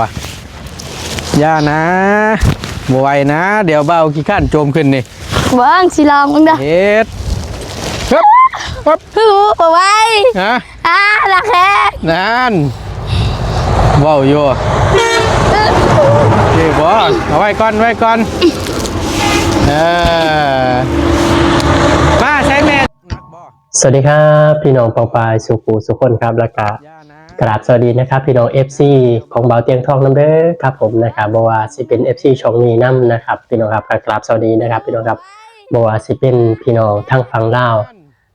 วะอย่านะบไหวนะ เดี๋ยวเบาขี้ข้านโจมขึ้นนี่เบิ้งสิลองมึงเด้อเฮ็ดฮึบฮึบฮู้บ่ไหวฮะอ่าละแค่นั่นว้าวอยู่เฮ้ยบอเอาไว้ก่อนไว้ก่อนเออมาใช้แม่สวัสดีครับ พี่น้องปองปายสุขูสุขคนครับแล้วก็อย่านะ กราบสวัสดีนะครับพี่น้อง FC ของเบาเตียงทองน้ำเด้อครับผมนะครับบว่าสิเป็น FC ช่องนี้น้ำนะครับพี่น้องครับก็กราบสวัสดีนะครับพี่น้องครับบว่าสิเป็นพี่น้องทั้งฝั่งลาว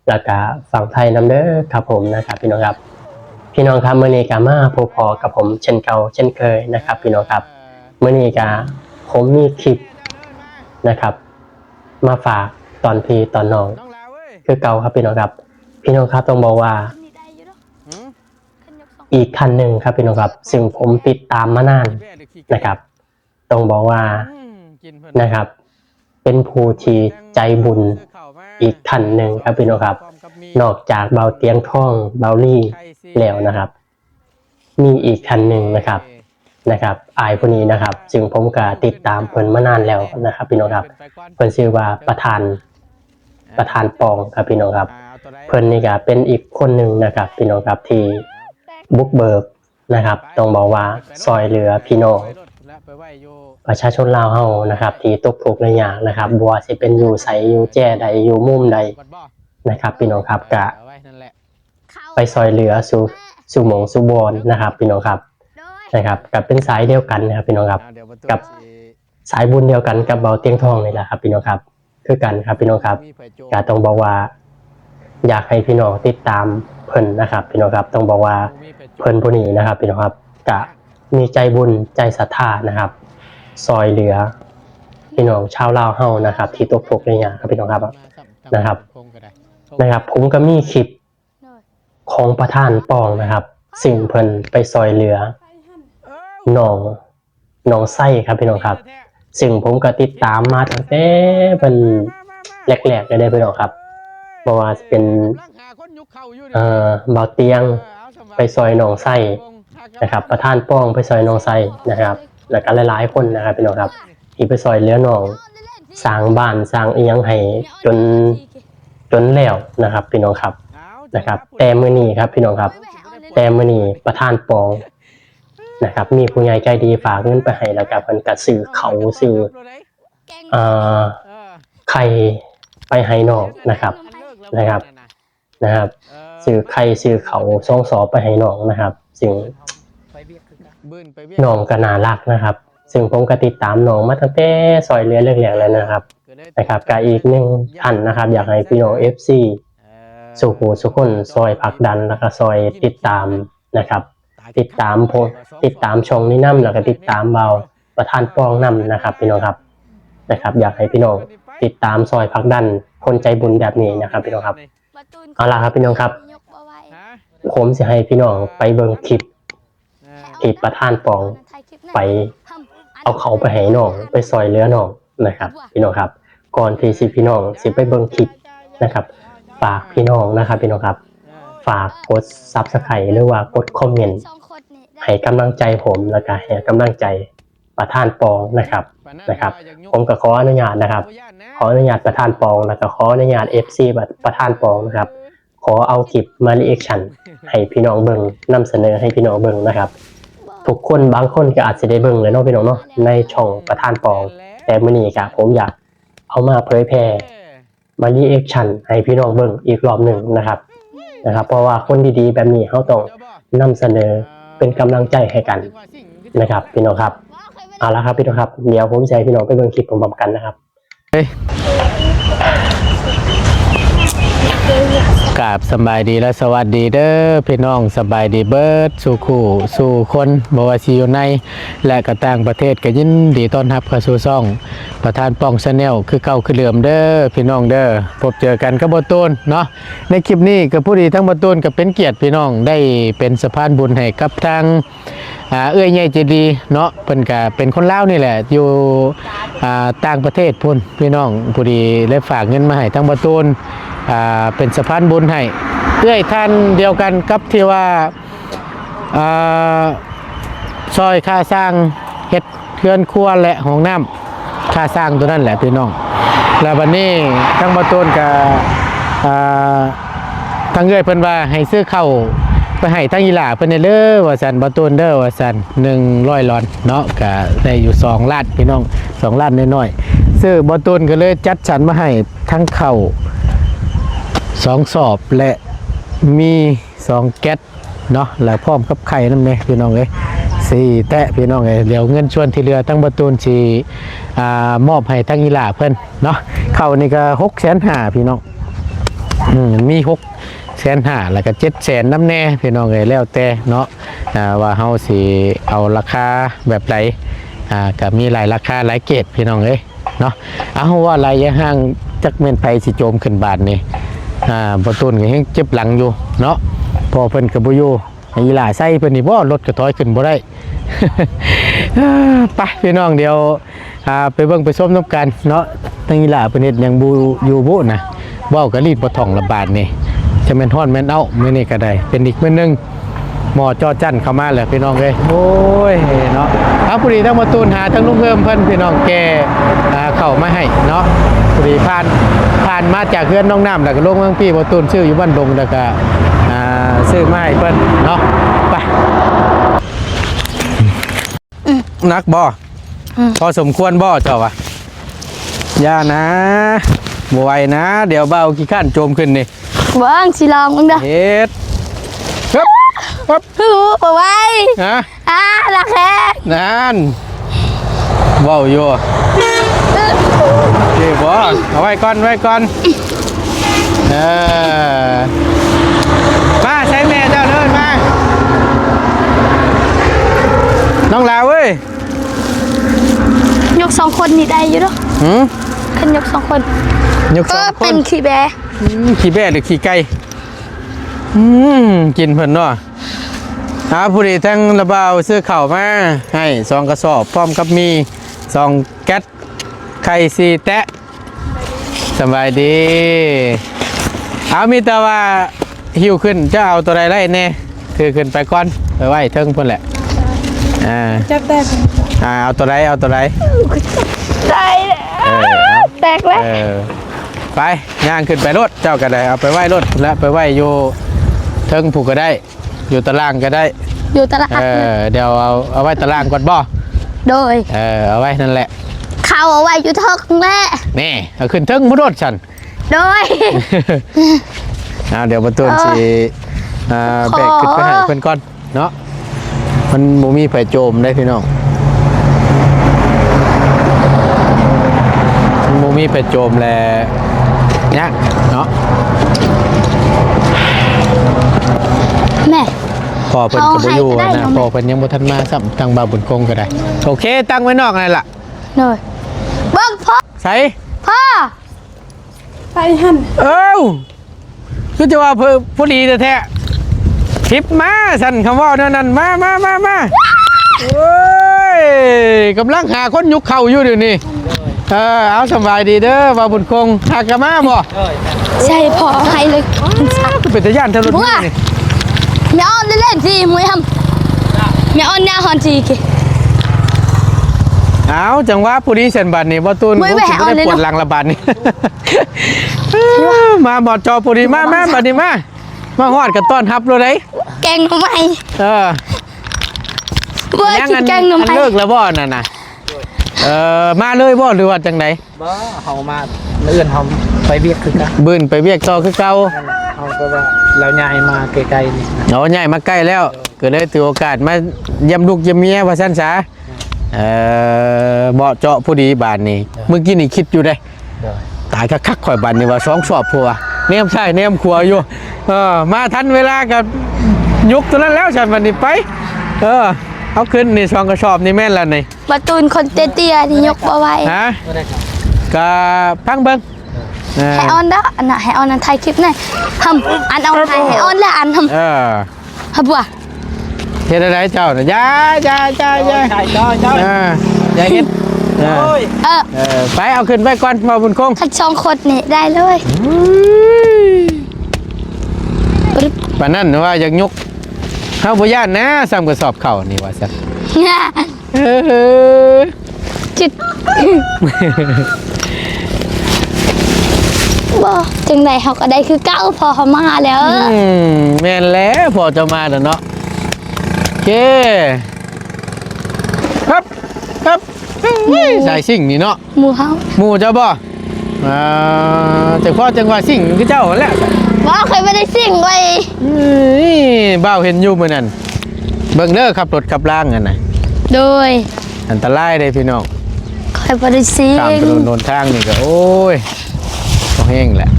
แล้วก็ฝั่งไทยน้ำเด้อครับผมนะครับพี่น้องครับ พี่น้องครับเมื่อนี้กามาพบพอกับผมเช่นเก่าเช่นเคยนะครับ พี่น้องครับเมื่อนี้กาผมมีคลิปนะครับ มาฝากตอนพี่ตอนน้องน้องลาเว้ยคือเก่าครับพี่น้องครับ พี่น้องครับต้องบอกว่า นี่ได้อยู่เด้อ หืม ขึ้นยกส อีกคันหนึ่งครับพี่น้องครับ ซึ่งผมติดตามมานานนะครับ ต้องบอกว่านะครับ เป็นผู้ที่ใจบุญอีกท่านหนึ่งครับพี่น้องครับ นอกจากเบาเตียงท่องเบาลี่แล้วนะครับ มีอีกคันหนึ่งนะครับนะครับอายคนนี้นะครับ ซึ่งผมก็ติดตามเพิ่นมานานแล้วนะครับ พี่น้องครับเพิ่นชื่อว่าประธานประธานปองครับพี่น้องครับ เพิ่นนี่ก็เป็นอีกคนหนึ่งนะครับ พี่น้องครับที่ บุกเบิกนะครับต้องบอกว่าซอยเหลือพี่น้องประชาชนลาวเฮานะครับ ที่ตกทุกข์ในยากนะครับบัวสิเป็นอยู่ใสอยู่แจ้ใดอยู่มุมใดนะครับ พี่น้องครับกะไปซอยเหลือสู่สู่หมองสู่บอนนะครับ พี่น้องครับนะครับ กับเป็นสายเดียวกันนะครับ พี่น้องครับ กับสายบุญเดียวกันกับเบาเตียงทองนี่แหละครับ พี่น้องครับ คือกันครับพี่น้องครับกาต้องบอกว่า อยากให้พี่น้องติดตามเพิ่นนะครับ พี่น้องครับต้องบอกว่า เพิ่นผู้นี้นะครับพี่น้องครับกะมีใจบุญใจศรัทธานะครับซอยเหลือพี่น้องชาวลาวเฮานะครับ ที่ตกทุกข์ในยากครับพี่น้องครับนะครับนะครับ ผมก็มีคลิปโดของประธานปองนะครับ สิ่งเพิ่นไปซอยเหลือหนองหนองไส้ครับพี่น้องครับ ซึ่งผมก็ติดตามมาตั้งแต่เป็นแรกๆเลยได้พี่น้องครับเพราะว่าเป็นเอ่อเบาเตียง ไปซอยหนองไส้นะครับ ประธานป้องไปซอยหนองไส้นะครับ แล้วก็หลายๆคนนะครับพี่น้องครับที่ไปซอยเลือหนองสร้างบ้านสร้างเอียงให้จนจนแล้วนะครับ พี่น้องครับนะครับ แต่มื้อนี้ครับพี่น้องครับ แต่มื้อนี้ประธานปองนะครับ มีผู้ใหญ่ใจดีฝากเงินไปให้แล้วก็เพิ่นก็ซื้อเขาซื้อเอ่อไข่ไปให้น้องนะครับนะครับนะครับ ซื้อไข่ซื้อเขาวซองสอไปให้น้องนะครับ ซึ่งน้องก็น่ารักนะครับ ซึ่งผมก็ติดตามน้องมาตั้งแต่ซอยเรือเล็กๆเลยนะครับนะครับก็อีกหนึ่งท่านนะครับ อยากให้พี่น้อง FC สุขูสุขคนซอยผลักดันแล้วก็ซอยติดตามนะครับ ติดตามโพติดตามช่องนี้นํแล้วก็ติดตามเบาประธานปองนํนะครับ พี่น้องครับนะครับ อยากให้พี่น้องติดตามซอยพักดันคนใจบุญแบบนี้นะครับ พี่น้องครับประตูเอาล่ะครับพี่น้องครับยกบ่ไหว ผมจะให้พี่น้องไปเบิ่งคลิปที่ประธานปองไป เอาเขาไปให้น้องไปซอยเหลือน้องนะครับ พี่น้องครับ ก่อนที่สิพี่น้องสิไปเบิ่งคลิปนะครับ ฝากพี่น้องนะครับ พี่น้องครับ ฝากกดซับสไครต์หรือว่ากดคอมเมนต์สองคนนี่ได้ให้กำลังใจผมแล้วก็ให้กำลังใจประธานปองนะครับนะครับ ผมก็ขออนุญาตนะครับ ขออนุญาตประธานปองแล้วก็ขออนุญาต FC ประธานปองนะครับข อเอาคลิปมารีแอคชั่นให้พี่น้องเบิ่งนำเสนอให้พี่น้องเบิ่งนะครับ ทุกคนบางคนก็อาจจะได้เบิ่งเลยเนาะพี่น้องเนาะในช่องประธานปอง แต่มื้อนี้ก็ผมอยากเอามาเผยแพร่มารีแอคชั่นให้พี่น้องเบิ่งอีกรอบหนึ่งนะครับนะครับ เพราะว่าคนดีๆ แบบนี้เขาต้องนำเสนอเป็นกำลังใจให้กันนะครับ พี่น้องครับเอาละครับพี่น้องครับเดี๋ยวผมจะให้พี่น้องไปเบิ่งคลิปพร้อมๆกันนะครับ กราบสบายดีและสวัสดีเด้อพี่น้องสบายดีเบิร์ดสู่คู่สู่คนบว่าสิอยู่ใน และก็ต่างประเทศก็ยินดีต้อนรับเข้าสู่ช่อง ประธานป้องชาแนลคือเก่าคือเดิมเด้อพี่น้องเด้อพบเจอกันกับบตูนเนาะในคลิปนี้ก็ผู้ดีทั้งบตูนก็เป็นเกียรติพี่น้องได้เป็นสะพานบุญให้กับทาง อ่าเอื้อยใหญ่ใจดีเนาะเพิ่นก็เป็นคนลาวนี่แหละ อยู่อ่าต่างประเทศพุ่นพี่น้องผู้ดีเลยฝากเงินมาให้ทั้งบตูนอ่าเป็นสะพานบุญให้เอื้อยท่านเดียวกันกับที่ว่าอ่าซอยค่าสร้างเฮ็ดเรือนครัวและห้องน้ำค่าสร้างตัวนั้นแหละพี่น้อง แล้วบัดนี้ทั้งบ่ต้นกับอ่าทางเอื้อยเพิ่นว่าให้ซื้อเข้า ไปให้ทางอีหล่าเพิ่นเด้อว่าซั่นบ่ต้นเด้อว่าซั่น100ลอนเนาะก็ได้อยู่2ล้านพี่น้อง2ล้านน้อยๆซื้อบ่ต้นก็เลยจัดสรรมาให้ทั้งเข้าสองสอบและมีสองแก๊สเนาะแล้วพร้อมกับไข่นำเด้พี่น้องเอ้ยสี่แตะพี่น้องเอ้ยเดี๋ยวเงินส่วนที่เหลือทั้งบ่ต้นสิอ่ามอบให้ทางอีหล่าเพิ่อนเนาะเข้านี่ก็6,500,000พี่น้องอมมีหก แสนห้าแล้วก็เจ็ดแสนน้ำแน่พี่น้องเอ้ยแล้วแต่เนาะว่าเฮาสิเอาราคาแบบไหนอ่าก็มีหลายราคาหลายเกรดพี่น้องเอ้ยเนาะเอาว่าระยะห่างจักแม่นไผสิโจมขึ้นบาทนี่อ่าบ่ต้นก็ยังเจ็บหลังอยู่เนาะพอเพิ่นก็บ่อยู่ให้อีหล่าใส่เพิ่นนี่บ่รถก็ถอยขึ้นบ่ได้อ่าไปพี่น้องเดี๋ยวอ่าไปเบิ่งไปชมน้ำกันเนาะทางอีหล่าเพิ่นเฮ็ดหยังบ่อยู่บ่นะเว้ากะรีดบ่ท่องระบาดนี่ จะแม่นฮ้อนแม่นเอ้ามื้อนี้ก็ได้ เป็นอีกมื้อนึงหมอจอจั่นเข้ามาแล้วพี่น้องเอ้ยโอ้ยเนาะเอาผู้ดีทั้งมาตูนหาทั้งลุงเพิ่มเพิ่นพี่น้องแกเข้ามาให้เนาะผู้ดีผ่านผ่านมาจากเพื่อนน้องน้ำแล้วก็ลงเมืองพี่บ่ตูนชื่ออยู่บ้านดงแล้วก็อ่าซื้อไมาให้เพิ่นเนาะไปนักบ่พอสมควรบ่เจ้าวะย่านะบ่ไวนะ เดี๋ยวเบากี่ขั้นโจมขึ้นนี่ เบิ้งสิลองมึงเด้อเฮ็ดครับครับฮู้บ่ไหว้ฮะอ่าละแค่นั่นเว้าอยู่เจ็บบ่เอาไว้ก่อนไว้ก่อนเออมาใช้แม่เจ้าเดินมา น้องลาวเว้ย ยกสองคนนี่ได้อยู่เด้อหืมขึ้นยกสองคน ยกสก็องคเป็นนขี้แบอืมขี่แบ่หรือขี่ไก่อืมกินเพิ่นเนาะหาผู้ใดทั้งระเบาซื้อข้าวมาให้สองกระสอบพร้อมกับมีสองแก๊สไข่สีแตะสบายดีเอามีแต่ว่าหิวขึ้นจะเอาตัวใดไล่แน่ถือขึ้นไปก่อนไปไว้เทิงเพิ่นแหละอ่าจับแตกอ่าเอาตัวใดเอาตัวใด ได้แล้วเออเอาแตกแล้ว เออ ไปย่างขึ้นไปรถเจ้าก็ได้เอาไปไหว้รถแล้วไปไหว้อยู่เทิงผูกก็ได้ อยู่ตารางก็ได้ อยู่ตลาดเออเดี๋ยวเอาเอาไว้ตารางก่อนบ่โดย เออเอาไว้นั่นแหละเขาเอาไว้อยู่เทิกแม่นี่เอาขึ้นเทิงมุดรถฉันโดย เอาเดี๋ยวประตูนเออสิอ่าแบกขึ้นไปให้เพิ่นก่อนเนาะมันบ่มีไผโจมได้พี่น้องมันบ่มีไผโจมแล ยากเนาะแม่ พอเพิ่นก็บ่อยู่เอาให้ก็ได้นะเนาะพอเพิ่นยังบ่ทันมาซ้ำทางบาวบุญคงก็ได้ โอเค ตั้งไว้นอกนั่นล่ะโดยเบิ้งพ่อใส่พ่อไปหันเอ้าคือจะว่าเพิ่นผู้ดีแท้ๆทิปมาสั่นคำเว่านั่นนั่นมามามามาโอ้ยกำลังหาคนยุกเข่าอยู่เดี๋ยวนี้ เออเอาสบายดีเด้อบาวบุญคงหากกะมาบ่ใช่พ่อให้เลยเป็นตะย่านทะลุบัวนี่แม่อ้อนเล่นๆสิมวยทำแม่อ้อนหน้าฮอนจีกิเอาจังหวะผู้ดีเส้นบัดนี่บ่ตูนไม่ผมแหวะสิบ่เอาเลได้ยปวดเนาะหลังละบาดนี่มาบอดจอผู้ดีมาแม่บัดนี้มามาฮอดกันต้อนรับเลยได้แกงหน่อไม้เออเบิ้งกินแกงหน่ออันไม้เลิกแล้วบ่นั่นน่ะ เออมาเลยบ่หรือว่าจังไดบ่เฮามาเอื่นเฮาไปเวียกคือกันบืนไปเวียกต่อคือเก่าเฮาก็ว่าเราย้ายมาไกลๆนี่นะเอาใหญ่มาใกล้แล้ว ก็เลยถือโอกาสมาเยี่ยมลูกเยี่ยมเมียว่าซั่นซะเออเบาะเจาะผู้ดีบาดนี้เมื่อกี้นี่คิดอยู่ได้ เด้อตายคักๆข่อยบาดนี่ว่าสองสอบผัวเนมใช่เนมขัวอยู่เออมาทันเวลากับยุกตัวนั้นแล้วฉันวันนี้ไป เออ เอาขึ้นนี่สองกระสอบนี่แม่นแล้วนี่ประตูนคนเตี้ยๆนี่ยกบ่ไหว้ฮะบ่ได้ครับกะพังเบิ้งเออให้ออนเด้ออันน่ะให้ออนอันถ่ายคลิปหน่อยทำอันเอาให้ให้ออนและอันทเออำฮับบัวเฮ็ดอะไรเจ้าน่ะอยาอยาอยาอยาใช่จ้อยจ้อยเอออย่าเฮ็ดเออโอ้ยเออเออไปเอาขึ้นไปก่อนมาบุญคงคัดสองคนนี่ได้เลยปานนั้นว่าอยากยก เฮาบ่ย่านนะซ้ำกระสอบเข่านี่ว่าซั่นเออจิตบ่จังไดเขาก็ได้คือเก้าพอเขามาแล้วอืมแม่นแล้วพอจะมาแล้วเนาะโอเคครับครับใส่สิ่งนี่เนาะหมู่เฮาหมู่เจ้าบ่อ่าแต่พ่อจังหวะสิ่งคือเจ้าแหละ บ่เคยไม่ได้สิ่งไว้นี่บ่าวเห็นอยู่มื้อนั้นเบิ่งเด้อขับรถขับล่างกันน่ะโดยอันตรายเด้พี่น้องเคยไม่ได้สิ่ตามงถนนโนนทางนี่ก็โอ้ยก็แห้งแหละ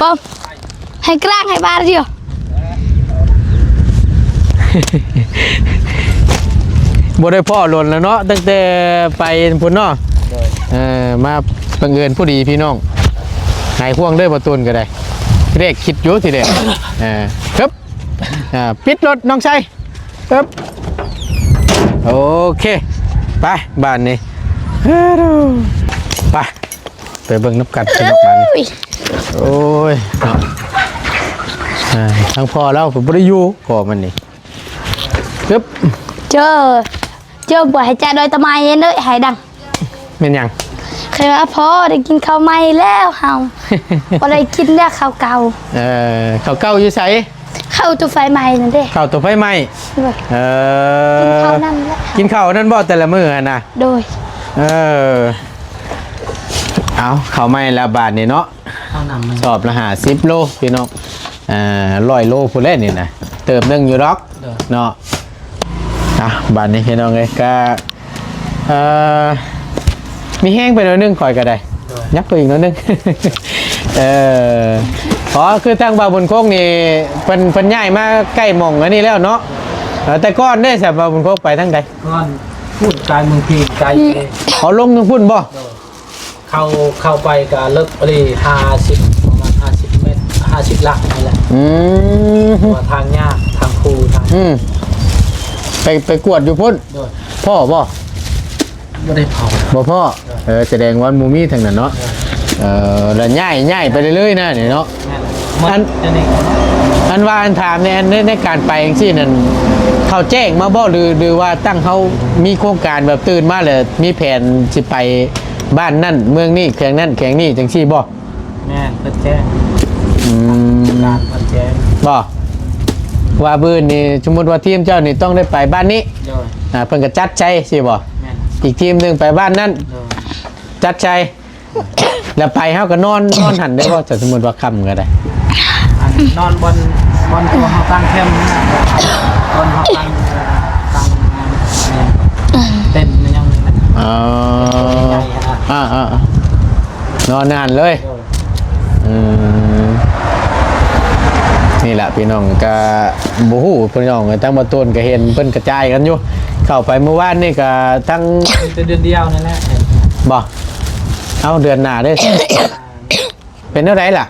ป๊อมให้กลางให้บ้านเดียวบ่ได้พ่อหล่นแล้วเนาะตั้งแต่ไปพุ่นเนาะเออมาบังเอิญผู้ดีพี่น้องหายห่วงเด้อบ่ตูนก็ได้ทีแรกคิดอยู่ทีแรกเออครับอ่าปิดรถน้องชัยครับโอเคไปบ้านนี้เฮ้ยไปไปเบิ่งน้ำกัดพี่น้องบ้านนี้อุ้ยโอ้ยเนาะอ่าทั้งพ่อแล้วผมบ่ได้อยู่พ่อมันนี่ครับเจอเจอบ่ให้จ่าโดยตะไมเองเด้อให้ดังเป็นหยัง เคยว่าพ่อได้กินข้าวใหม่แล้วเฮาบ่ได้กินแล้วข้าวเก่าเอ่อข้าวเก้าอยู่ไสข้าวตู้ไฟใหม่นั่นเด้ข้าวตัวไฟไหม้ด้วยเอกินอข้าวนั่นแหละกินข้าวนั่นบ่แต่ละมื้ออะนะโดยเออเอาข้าวไหม้ละบาทนี่เนาะเข้านำมันสอบละ50โลพี่น้องเอ่อ100โลพุ่นแหละนี่นะเติมหนึงอยู่ดอกเนาะอะบาทนี้พี่น้องเอ้ยก็เอ่อ มีแห้งไปหน่อยนึงข่อยก็ได้ยักตัวอีกหนิดนึงเอออ๋อคือทางบาวบนโคกนี่เพิ่นเพิ่นย้ายมาใกล้หม่องอันนี้แล้วเนาะเออแต่ก่อนได้สบาวบนโคกไปทางใดก้อนพูดกายเมืองพีกายเอเขาลงทางพุ่นบ่เข้าเข้าไปก็เลิกรีห้าสิบประมาณห้าสิบเมตรห้าสิบลักนี่แหละอืมตัวทางยากทางคูทางอืมไปไปกวดอยู่พุ่นด้วยพ่อบ่ ไม่ได้เผาบ่พ่อเออแสดงว่าหมูมีทางนั้นเนาะเออแล้วย้ายย้ายไปเรื่อยๆนะนี่เนาะแม่นอัมันนจะนี่อันว่าอันถามในในในการไปจังซี่นั่นเขาแจ้งมาบ่หรือหรือว่าตั้งเขามีโครงการแบบตื่นมาเลยมีแผนสิไปบ้านนั่นเมืองนี่แข่งนั่นแข่งนี่จังซี่บ่แม่นเพิ่นแจ้งอืมการเพิ่นแจ้งบ่ว่าบื้นนี่สมมุติว่าทีมเจ้านี่ต้องได้ไปบ้านนี้ด้วยอ่าเพิ่นก็จัดใจสิบ่แม่น อีกทีมหนึงไปบ้านนั่นด้วยจัดใจแล้วไปเฮาก็นอนนอนหันได้บ่จะสมมุติว่าค่ำก็ได้อันนอนบนบนตัวเฮาตั้งแคมป์นะบนเฮาตั้งตั้งเนี่ยเต้นมันยังมันอ๋อใหญ่ฮะอ่าอ่านอนหันเลยด้วยอืมนี่แหละพี่น้องก็บูฮู้พี่น้องก็ตั้งมาต้นก็เห็นเพิ่นกระจายกันอยู่ เข้าไปเมื่อวานนี่ก็ทั้งเป็นเดือนเดียวนั่นแหละบ่เอาเดือนหน้าเด้อ เป็นเท่าไหร่ล่ะ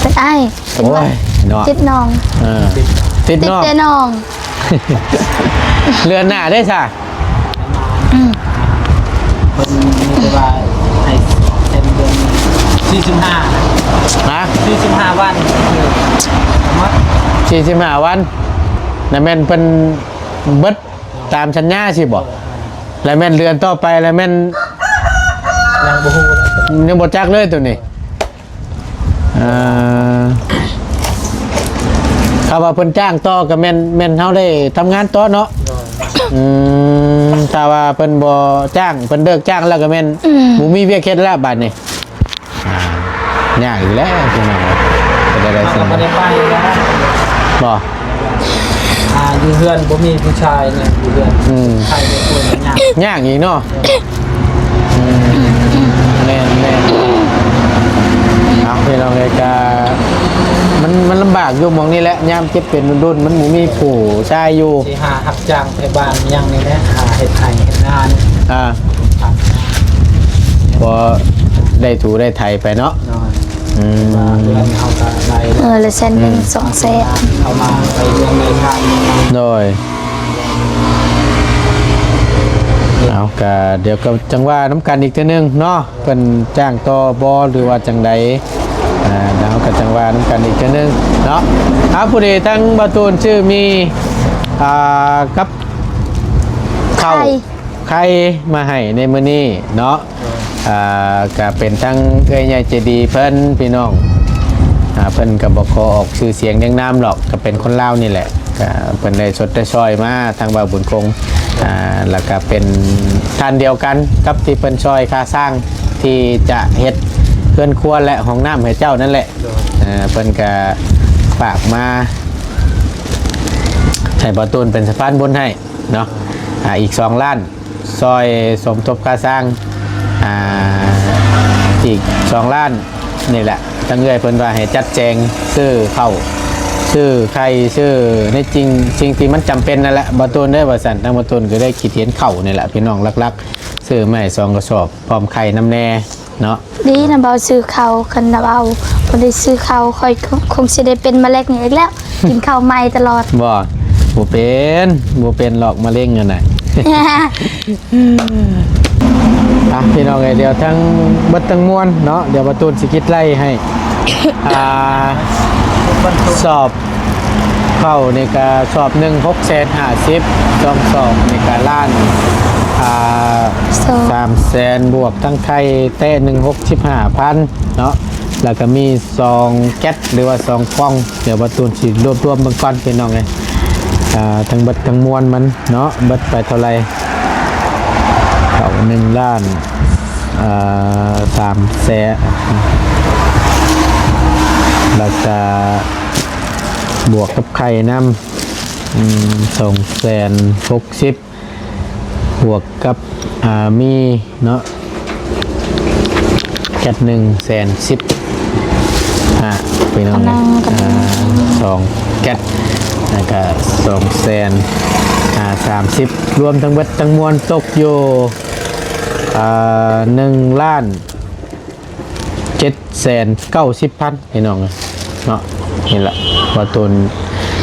ไปไอ้โอ้ยเนาะติดน้องเออติดติดเนาะแต่น้องเดือนหน้าได้อจ้ะคนมีแต่ว่าให้เต็มเดือนสี่สิบห้าฮะสี่สิบห้าวันมัด45วันแล้วแม่นเพิ่น เบิดตามสัญญาสิบ่แล้วแม่นเดือนต่อไปแล้วแม่นยังบูฮูแล้วยังบ่จักเลยตัวนี้เอ่อถ้าว่าเพิ่นจ้างต่อก็แม่นแม่นเฮาได้ทำงานต่อเนาะอืมถ้าว่าเพิ่นบ่จ้างเพิ่นเลิกจ้างแล้วก็แม่นบ่มีเวียกเฮ็ดแล้วบัดนี้อ่ายากอีกแล้วพี่น้องก็ได้ได้เราสิ่งก็ไม่ได้ไปแล้วบ่ อ่าอยู่เฮือนผมมีผู้ชายเนี่ยอยู่เฮือนอืม ใครเป็นคนมันยากยากอีกเนาะอืมแม่นแม่นเอาพี่น้องเอ้ยก็มันมันลำบากอยู่หมองนี้แหละยามเจ็บเป็นรุ่นๆมันบ่มีผู้ชายอยู่ที่หาหักจ้างไปบ้านยังนี่แหละหาเห็ดไทยเห็ดงานอ่าครับพอได้ถูได้ไทยไปเนาะนอนอืมมาเดือน เอากระไรเออละเซนหนึ่งสองเซนเอามาไปเรื่องในทางโดยเอากะเดี๋ยวก็จังว่าน้ำกันอีกเทีนึงเนาะเพิ่นจ้างต่อบอหรือว่าจังใดอ่าเดี๋ยวก็จังว่าน้ำกันอีกเทีนึงเนาะเอาผู้ใดทั้งบาตูนชื่อมีอ่ากับข้าว ไข่ไข่มาให้ในมื้อนี้เนาะอ่าก็เป็นทั้งเอ้ยใหญ่ใจดีเพิ่นพี่น้องอ่าเพิ่นก็บ่ขอออกชื่อเสียงเรียงนามหรอกก็เป็นคนลาวนี่แหละก็เพิ่นได้สดได้ซอยมาทางบ่าวบุญคงอ่าแล้วก็เป็นท่านเดียวกันกับที่เพิ่นซอยค่าสร้างที่จะเฮ็ดเพื่อนครัวและห้องน้ำให้เจ้านั่นแหละอ่าเพิ่นก็ฝากมาให้ประตูนเป็นสะพานบุญให้เนาะอ่าอีกสองล้าน ซอยสมทบค่าสร้างอ่าอีกสองล้านนี่แหละตั้งเงยเพิ่นว่าให้จัดแจงซื้อเข้าวซื้อไข่ซื้อในจริงสิ่งที่มันจำเป็นนั่นแหละประตูนได้บริษัททั้งประตูนก็ได้ขีดเทียนเข่าวนี่แหละพี่น้องลักๆซื้อไม่สองกระสอบพร้อมไข่น้ำแน่เนาะดีนะเบาซื้อข้าวคันนะเบาบ่ได้ซื้อข้าวค่อยคงคงสิได้เป็นมะเร็งอีกแล้วกินข้าวใหม่ตลอดบ่บ่เป็นบ่เป็นหรอกมะเร็งกันน่ะ อะพี่น้องเอ้ยเดี๋ยวทั้งเบัดทั้งมวลเนาะเดี๋ยวประตูนสิคิดไล่ให้ อ่าสอบเข้าในการสอบหนึ่งหกแสนห้าสิบสองสอบในการล้านอ่าสอบสามแสนบวกทั้งไทยเต้หนึ่งหกสิบห้าพันเนาะแล้วก็มีซองแก๊สหรือว่าซองฟอง เดี๋ยวประตูนสิรวบรวมเบิ่งก่อนพี่น้องเลยอ่า ทั้งเบัดทั้งมวลมันเนาะเบัดไปเท่าไหรเขาหนึ่งล้านเอ่อสามแสนแล้วก็บวกกับไข่น้ำอืมสองแสนหกสิบบวกกับอ่ามีเนาะแค่หนึ่งแสนสิบอะไปน้องนะอ่าสองแก๊ส แล้วก็สองแสนอ่าสามสิบรวมทั้งเบิดทั้งมวลตกอยู่อ่าหนึ่งล้านเจ็ดแสนเก้าสิบพันพี่น้องเลยเนาะนี่แหละบาตูน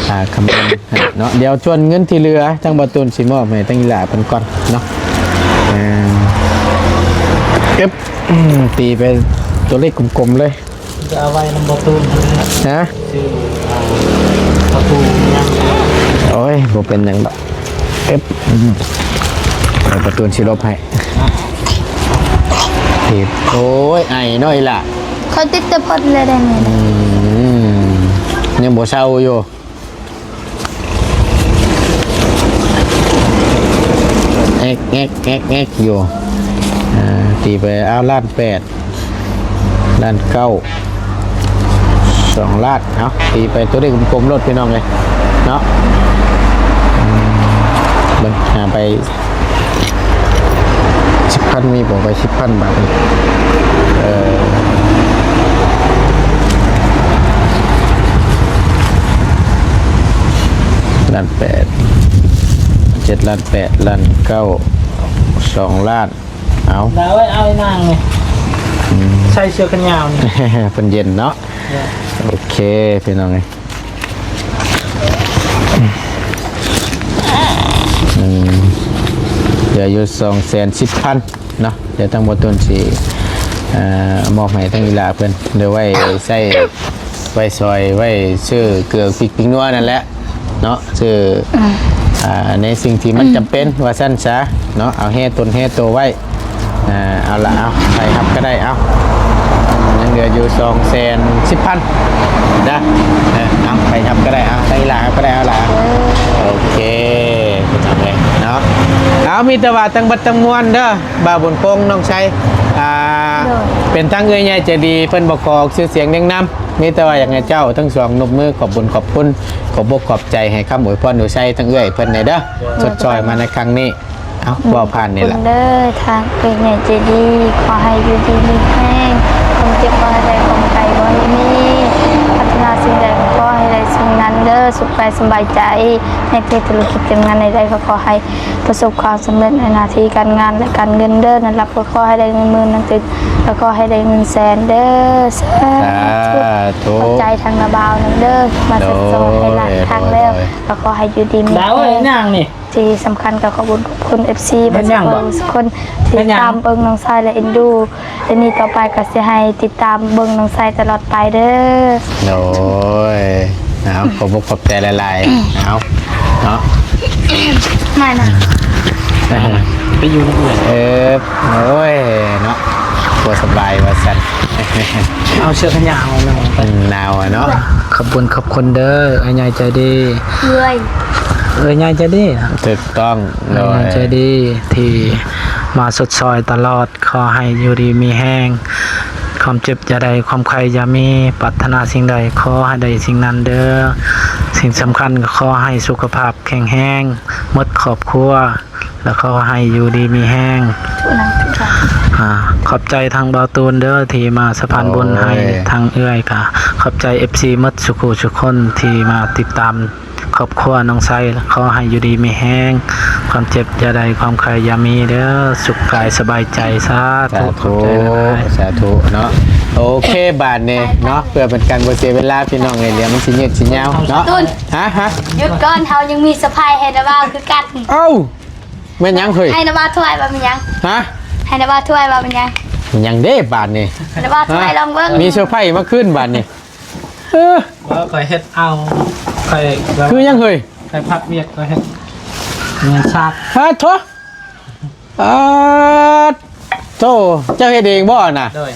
อ่าคำนวณให้เนาะเดี๋ยวชวนเงินที่เหลือทั้งบาตูนสิมอบให้ตั้งอีหลาเป็นก่อนเนาะอ่าเก็บอืมตีไปตัวเลขกลมๆเลยจะเอาไว้นำประตูนนะชื่ออ่าประตู ยังโอ้ยบ่เป็นหยังดอกเอฟอืมเอาประตูชิลบให้ผิดโอ้ยไอ้น้อยล่ะเขาติดแตะพดเลยได้ไหมอืมยังบ่เศร้าอยู่เอ็กเอ็กเอ็กเอ็กอยู่อ่าตีไปเอาล้านแปดล้านเก้าสองล้านเอาตีไปตัวเลขกลมๆรถพี่น้องเลยเนาะเบิ่งหาไป สิบพันมีบอกไปสิบพันบาทนี่เออล้านแปดเจ็ดล้านแปดล้านเก้าสองล้าน เอาแล้วไว้เอาไอ้นางไงใส่เสื้อกันยาวนี่ เป็นเย็นเนาะ โอเคพี่น้องไง เดี๋ยวอยู่สองแสนสิบพันเนาะเดี๋ยวตั้งบนต้นสีเอ่อมอบให้ทั้งอีลาเพื่อนเดี๋ยวไว้ใส่ไว้ซอยไว้ชื่อเกลือพริกพริกนัวนั่นแหละเนาะชื่ออในสิ่งที่มันจำเป็นว่าสั้นซะเนาะเอาแห่ตนแห่ตัวไว้อ่าเอาละเอาใส่ครับก็ได้เอายังเหลืออยู่สองแสนสิบพันนะเอาไปทำก็ได้เอาได้ลาก็ได้เอาละโอเค นาะเอามีแตว่าตั้งบัดตั้งมวนเด้อบาวบนโป้งน้องชัยอ่าเป็นทั้งเอ้ยใหญ่ใจดีเพิ่นบอกขอชื่อเสียงเด้งน้ำมีแต่ว่าอย่างไงเจ้าทั้งสองนบมือขอบบุญขอบคุณขอบอกขอบใจให้คำอวยพรหนูชัยทั้งเอ้ยเพิ่นในเด้อสดจอยมาในครั้งนี้เอาว่าผ่านนี่คุแหละณเด้อทางเป็นใหญ่ใจดีขอให้อยู่ดีมีแห้งความเจ็บบ่ให้ได้ความไกลบ่ให้มีพัฒนาสิ่งใด ก็ขอให้ได้สิ่งนั้นเด้อสุขกายสบายใจในเพศธุรกิจการงานใดๆก็ขอให้ประสบความสำเร็จในหน้าที่การงานและการเงินเด้อนั่นรับก็ขอให้ได้เงินหมื่นนั่นตึกแล้วก็ให้ได้เงินแสนเด้อสาสาธุธุขอบใจทางนาบาวนั่นเด้อมาสดส่งให้หลานทางแล้วแล้วก็ให้อยู่ดีมีดาวแห้ไอ้งนางนี่ที่สำคัญกับขอบคุณขอบคุณ FC เป็บันสยังคบ่นทุกคนที่เป็นยังตามเบิ่งน้องชายและเอ็นดูและนี่ต่อไปก็สิให้ติดตามเบิ่งน้องชายตลอดไปเด้อโอ้ย เอาขอบคุณขอบใจหลายๆเอาเนาะไม่นะไปอยู่ในเอื่อยเออโอ้ยเนาะบ่สบายว่าซั่นเอาเชือกขยาวมาอืมหนาวอะเนาะขอบคุณขอบคุณเด้อไอ้ยายใจดีเลื่อยเอ้ยยายใจดีถูกต้องไอ้ยายใจดีที่มาสดซอยตลอดขอให้อยู่ดีมีแห้ง ความเจ็บอย่าใดความใครอย่ามีปรารถนาสิ่งใดขอให้ได้สิ่งนั้นเด้อสิ่งสำคัญก็ขอให้สุขภาพแข็งแรงหมดครอบครัว แล้วขอให้อยู่ดีมีแห้งทุกนังทุกอย่างอ่าขอบใจทางเบาตูนเด้อที่มาสะพานบุญให้ทางเอื้อยค่ะ ขอบใจ FC หมดสุขุสุขคนที่มาติดตาม ครอบครัวน้องไซขอให้อยู่ดีมีแห้ง ความเจ็บอย่าใดความใครอย่ามีเด้อสุขกายสบายใจสาสาธุขอบธุใจหลายสาธุเนาะโอเคบาทนี่เนาะเพื่อเป็นการบ่เสียเวลาพี่น้องไงเดี๋ยวมันสิยืดสิยาวเนาะฮะฮะหยุดก่อนเฮายังมีสะพายให้นะบ่าวคือกันเอ้าแม่นยังเฮ้ยให้นะบ่าวถ้วยว่ามันยังฮะให้นะบ่าวถ้วยว่ามันยังมันยังเด้บาทนี่นะบ่าวถ้วยลองเบิ่งมีเซอร์ไพรส์มาขึ้นบาทนี่เออ ว่าคอยเฮ็ดเอา คอยคือยังเฮ้ยคอยพักเวียกคอยเฮ็ดเงินซากฮะโถอ่าโตเจ้าเฮ็ดเองบ่น่ะด้วย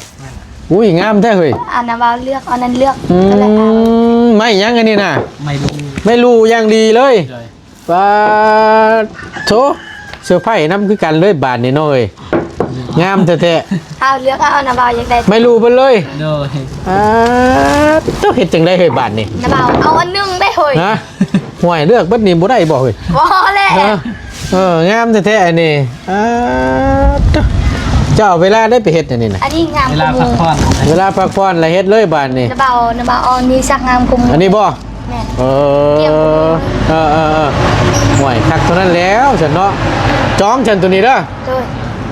อุ้ยงามแท้เฮ้ยเอานะบ่าวเลือกเอานั้นเลือกอืก็เลยเอามไม่ยังอันนี้น่ะ ไม่รู้ไม่รู้อย่างดีเลยเลยปาโถเซอร์ไพรส์นํคือกันเลยบาทนี่เนาะเอ้ย งามแท้เอาเลือกเอานะบ่าวอยากได้ๆไม่รู้เพิ่นเลยด้วยอ่าเจ้าเฮ็ดจังได๋เฮ้ยบาทนี่นะบ่าวเอาอันหนึงได้เฮ้ยฮะห่วยเลือกเบิดนี่บ่ได้บ่เฮ้ย บ่แหละเออเอองามแท้ๆอันนี้อ่าเจ้าเจ้าเอาเวลาได้ไปเฮ็ดอันนี้น่ะอันนี้งามเวกลาว่าหพัมูกผ่อนเวลาพักผ่อนแล้วเฮ็ดเลยบาดนี้นะบ่าวนะบ่าวเอาอันนี้สักงามกว่าหมูอันนี้บ่ แม่นเอเตรียมอเออเออเออห่วยคักเท่านั้นแล้วฉันเนาะ จ้องฉันตัวนี้เด้อด้วย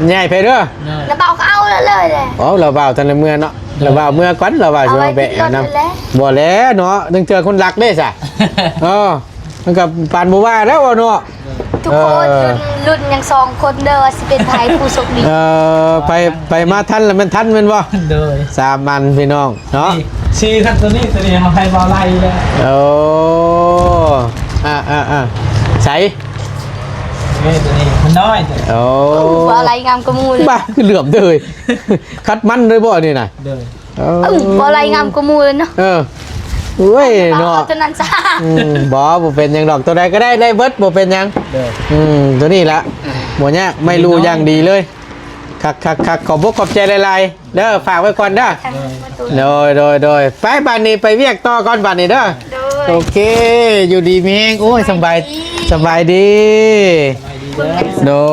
ใหญ่ไปเด้อด้วยนะบ่าวก็เอาเลยเลยเลยอ๋อเราบ่าวทันละเมื่อเนาะเราบ่าวเมื่อก่อนเราบ่าวสิเอาไว้มาแบะที่รถนำนั่นแหละบ่แล้วเนาะนึงเจอคนรักเด้ซะเออมันก็ปานบ่ว่าแล้วว่าเนาะทุกคนเออรุ่นรุ่นยังสองคนเด้อว่าสิเป็นไทยผู้โชคดีเออไปไปมาทันแล้วมันทันแม่นบ่ด้วยสามมันพี่น้องเนาะนี่ชีทักตัวนี้ตัวนี้เขาให้บอลไล่เลยโอ้อ่าอ่าอ่าใส่นี่ตัวนี้มั นน้อยตัวนี้โอ้ว่าอะไรงามกว่าหมูเลยบ้าคือเหลื่อมเลยคัดมันเลยบ่นี่น่ะด้วยเอเออว่าอะไรงามกว่าหมูเลยเนาะเออเว้ยเอาเนาะเท่านั้นจ้าอืมบ่บ่เป็นหยังดอกตัวใดก็ได้ได้เบิดบ่เป็นหยังด้วยอืมตัวนี้ละบ่ยากไม่รู้อย่างดีเลยคักคักคักขอบอกขอบใจหลายๆเด้อฝากไว้ก่อนเด้อทางประตูโดยโดยโดยไปบ้านนี้ไปเวียกต่อก่อนบ้านนี้เด้อโดโอยเค อยู่ดีมีแฮงโอ้ยสบายสบายดีไม่ดีเด้อ โดย